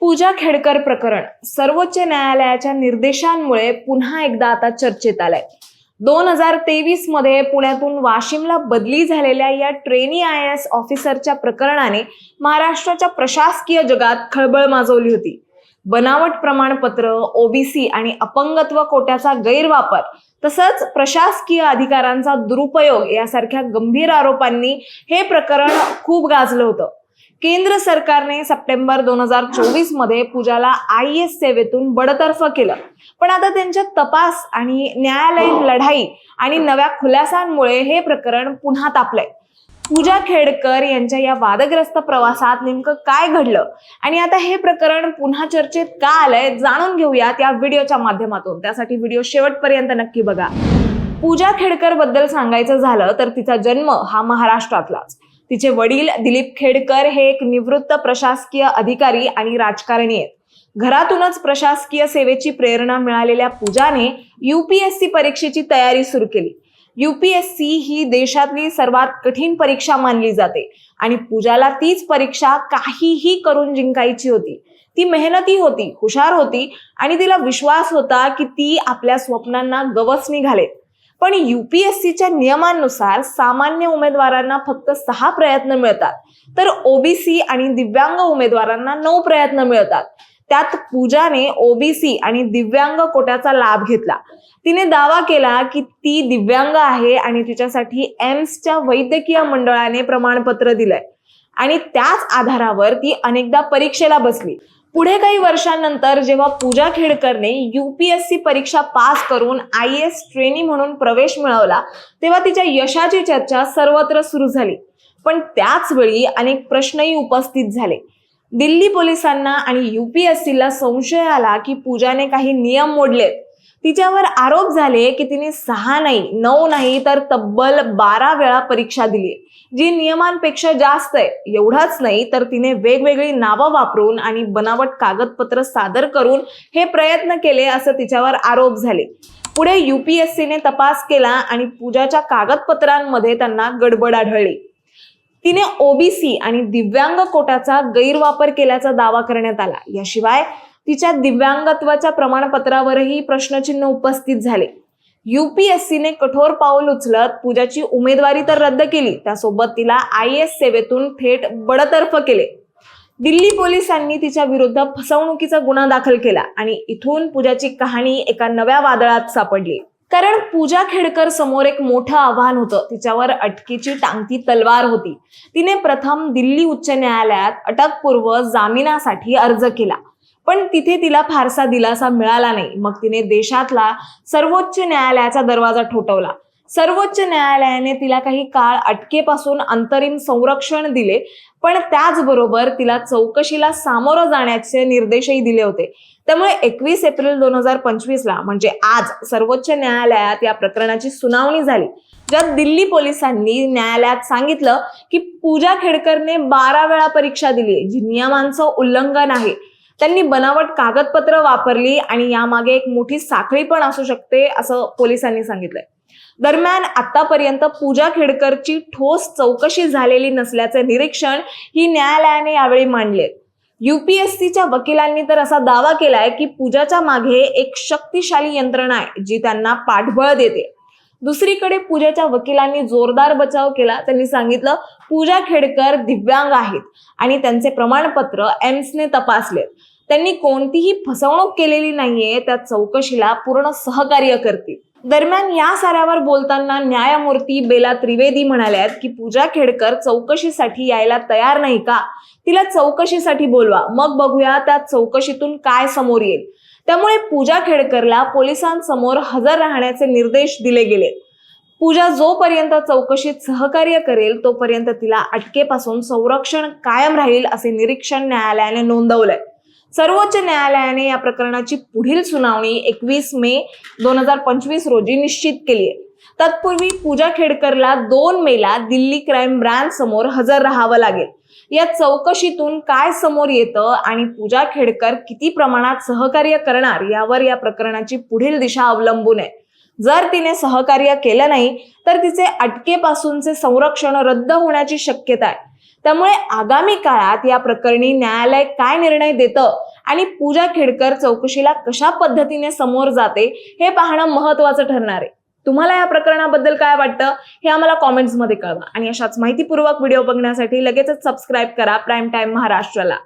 पूजा खेडकर प्रकरण. सर्वोच्च न्यायालयाच्या निर्देशांमुळे पुन्हा एकदा आता चर्चेत आलंय. दोन हजार तेवीसमध्ये पुण्यातून वाशिमला बदली झालेल्या या ट्रेनी आय एस ऑफिसरच्या प्रकरणाने महाराष्ट्राच्या प्रशासकीय जगात खळबळ माजवली होती. बनावट प्रमाणपत्र ओबीसी आणि अपंगत्व कोट्याचा गैरवापर तसंच प्रशासकीय अधिकारांचा दुरुपयोग यासारख्या गंभीर आरोपांनी हे प्रकरण खूप गाजलं होतं. केंद्र सरकारने सप्टेंबर दोन हजार चोवीसमध्ये पूजाला आय एस सेवेतून बडतर्फ केलं. पण आता त्यांच्या तपास आणि न्यायालयीन लढाई आणि नव्या खुलासांमुळे हे प्रकरण पुन्हा तापलंय. पूजा खेडकर यांच्या या वादग्रस्त प्रवासात नेमकं काय घडलं? आणि आता हे प्रकरण पुन्हा चर्चेत का आलंय जाणून घेऊयात या व्हिडिओच्या माध्यमातून. त्यासाठी व्हिडिओ शेवटपर्यंत नक्की बघा. पूजा खेडकरबद्दल सांगायचं झालं तर तिचा जन्म हा महाराष्ट्रातलाच. तिचे वडील दिलीप खेडकर हे एक निवृत्त प्रशासकीय अधिकारी आणि राजकारणी आहेत. घरातूनच प्रशासकीय सेवेची प्रेरणा मिळालेल्या पूजाने युपीएससी परीक्षेची तयारी सुरू केली. युपीएससी ही देशातली सर्वात कठीण परीक्षा मानली जाते आणि पूजाला तीच परीक्षा काहीही करून जिंकायची होती. ती मेहनती होती हुशार होती आणि तिला विश्वास होता की ती आपल्या स्वप्नांना गवसणी घालेल. पण युपीएससीच्या नियमांनुसार सामान्य उमेदवारांना फक्त सहा प्रयत्न मिळतात. तर ओबीसी आणि दिव्यांग उमेदवारांना नऊ प्रयत्न मिळतात. त्यात पूजाने ओबीसी आणि दिव्यांग कोट्याचा लाभ घेतला. तिने दावा केला की ती दिव्यांग आहे आणि तिच्यासाठी एम्सच्या वैद्यकीय मंडळाने प्रमाणपत्र दिलंय. आणि त्याच आधारावर ती अनेकदा परीक्षेला बसली. पुढे काही वर्षांनंतर जेव्हा पूजा खेडकरने युपीएससी परीक्षा पास करून आय एस ट्रेनी म्हणून प्रवेश मिळवला तेव्हा तिच्या यशाची चर्चा सर्वत्र सुरू झाली. पण त्याच वेळी अनेक प्रश्नही उपस्थित झाले. दिल्ली पोलिसांना आणि युपीएससीला संशय आला की पूजाने काही नियम मोडलेत. तिच्यावर आरोप झाले की तिने सहा नाही नऊ नाही तर तब्बल बारा वेळा परीक्षा दिली. जी नियमांपेक्षा जास्त आहे एवढाच नाही तर तिने वेगवेगळी नावं वापरून आणि बनावट कागदपत्र सादर करून हे प्रयत्न केले असं तिच्यावर आरोप झाले. पुढे युपीएससीने तपास केला आणि पूजाच्या कागदपत्रांमध्ये त्यांना गडबड आढळली. तिने ओबीसी आणि दिव्यांग कोटाचा गैरवापर केल्याचा दावा करण्यात आला. याशिवाय तिच्या दिव्यांगत्वाच्या प्रमाणपत्रावरही प्रश्नचिन्ह उपस्थित झाले. युपीएससीने कठोर पाऊल उचलत पूजाची उमेदवारी तर रद्द केली. त्यासोबत तिला आय एस सेवेतून थेट बडतर्फ केले. दिल्ली पोलिसांनी तिच्या विरुद्ध फसवणुकीचा गुन्हा दाखल केला आणि इथून पूजाची कहाणी एका नव्या वादळात सापडली. कारण पूजा खेडकर समोर एक मोठं आव्हान होतं. तिच्यावर अटकेची टांगती तलवार होती. तिने प्रथम दिल्ली उच्च न्यायालयात अटकपूर्व जामिनासाठी अर्ज केला. पण तिथे तिला फारसा दिलासा मिळाला नाही. मग तिने देशातला सर्वोच्च न्यायालयाचा दरवाजा ठोठवला. सर्वोच्च न्यायालयाने तिला काही काळ अटकेपासून अंतरिम संरक्षण दिले पण त्याचबरोबर तिला चौकशीला सामोरं जाण्याचे निर्देशही दिले होते. त्यामुळे एकवीस एप्रिल दोन हजार पंचवीसला म्हणजे आज सर्वोच्च न्यायालयात या प्रकरणाची सुनावणी झाली. ज्यात दिल्ली पोलिसांनी न्यायालयात सांगितलं की पूजा खेडकरने बारा वेळा परीक्षा दिली जी नियमांचं उल्लंघन आहे. त्यांनी बनावट कागदपत्र वापरली आणि यामागे एक मोठी साखळी पण असू शकते असं पोलिसांनी सांगितलंय. दरम्यान आतापर्यंत पूजा खेडकरची ठोस चौकशी झालेली नसल्याचे निरीक्षण ही न्यायालयाने यावेळी मांडले. युपीएससीच्या वकिलांनी तर असा दावा केलाय की पूजाच्या मागे एक शक्तिशाली यंत्रणा आहे जी त्यांना पाठबळ देते. दुसरीकडे पूजाच्या वकिलांनी जोरदार बचाव केला. त्यांनी सांगितलं पूजा खेडकर दिव्यांग आहेत आणि त्यांचे प्रमाणपत्र एम्सने तपासले त्यांनी कोणतीही फसवणूक केलेली नाहीये त्या चौकशीला पूर्ण सहकार्य करतील. दरम्यान या साऱ्यावर बोलताना न्यायमूर्ती बेला त्रिवेदी म्हणाल्यात की पूजा खेडकर चौकशीसाठी यायला तयार नाही का? तिला चौकशीसाठी बोलवा. मग बघूया त्या चौकशीतून काय समोर येईल. त्यामुळे पूजा खेडकरला पोलिसांसमोर हजर राहण्याचे निर्देश दिले गेले. पूजा जोपर्यंत चौकशीत सहकार्य करेल तोपर्यंत तिला अटकेपासून संरक्षण कायम राहील असे निरीक्षण न्यायालयाने नोंदवलंय. सर्वोच्च न्यायालयाने या प्रकरणाची पुढील सुनावणी एकवीस मे दोन हजार पंचवीस रोजी निश्चित केली आहे तत्पूर्वी पूजा खेडकरला दोन मेला दिल्ली क्राईम ब्रांच समोर हजर राहावं लागेल. या चौकशीतून काय समोर येतं आणि पूजा खेडकर किती प्रमाणात सहकार्य करणार यावर या प्रकरणाची पुढील दिशा अवलंबून आहे. जर तिने सहकार्य केलं नाही तर तिचे अटकेपासूनचे संरक्षण रद्द होण्याची शक्यता आहे. त्यामुळे आगामी काळात या प्रकरणी न्यायालय काय निर्णय देतं आणि पूजा खेडकर चौकशीला कशा पद्धतीने समोर जाते हे पाहणं महत्वाचं ठरणार आहे. तुम्हाला या प्रकरणाबद्दल काय वाटतं हे आम्हाला कॉमेंट्समध्ये कळवा. आणि अशाच माहितीपूर्वक व्हिडिओ बघण्यासाठी लगेचच सबस्क्राईब करा प्राईम टाइम महाराष्ट्राला.